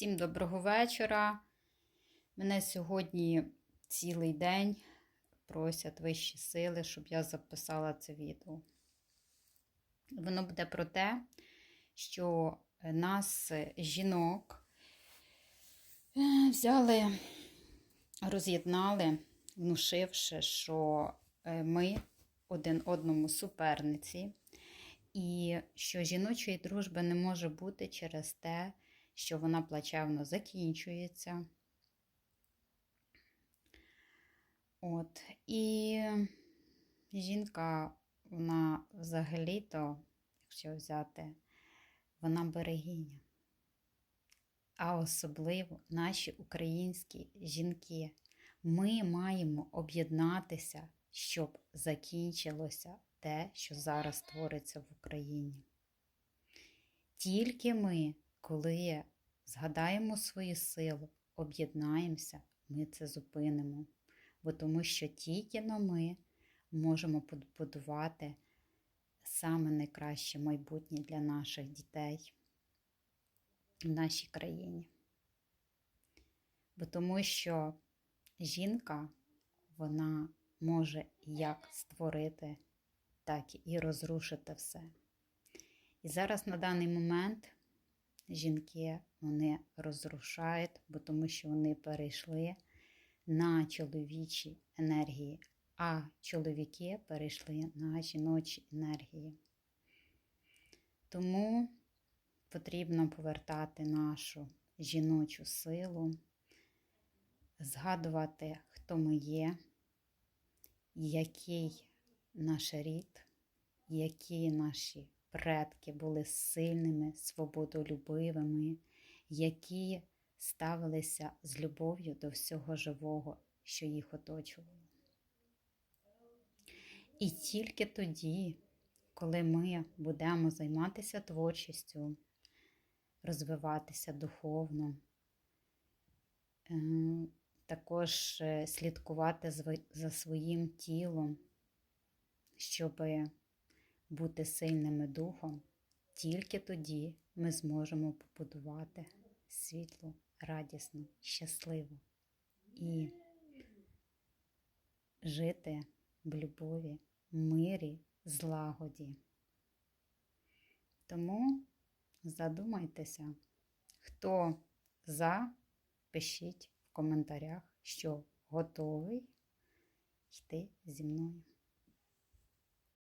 Всім доброго вечора. Мене сьогодні цілий день просять вищі сили, щоб я записала це відео. Воно буде про те, що нас, жінок, взяли, роз'єднали, внушивши, що е, ми один одному суперниці, і що жіночої дружби не може бути через те, що вона плачевно закінчується. От. І жінка, вона взагалі-то, якщо взяти, вона берегиня. А особливо наші українські жінки. Ми маємо об'єднатися, щоб закінчилося те, що зараз твориться в Україні. Тільки ми, коли згадаємо свою силу, об'єднаємося, ми це зупинимо. Бо тому що тільки но ми можемо побудувати саме найкраще майбутнє для наших дітей в нашій країні. Бо тому що жінка, вона може як створити, так і розрушити все. І зараз на даний момент жінки вони розрушають, бо тому що вони перейшли на чоловічі енергії, а чоловіки перейшли на жіночі енергії. Тому потрібно повертати нашу жіночу силу, згадувати, хто ми є, який наш рід, які наші предки були сильними, свободолюбивими, які ставилися з любов'ю до всього живого, що їх оточувало. І тільки тоді, коли ми будемо займатися творчістю, розвиватися духовно, е, також е, слідкувати за своїм тілом, щоб бути сильними духом, тільки тоді ми зможемо побудувати світлу, радісну, щасливу і жити в любові, мирі, злагоді. Тому задумайтеся, хто за, пишіть в коментарях, що готовий йти зі мною.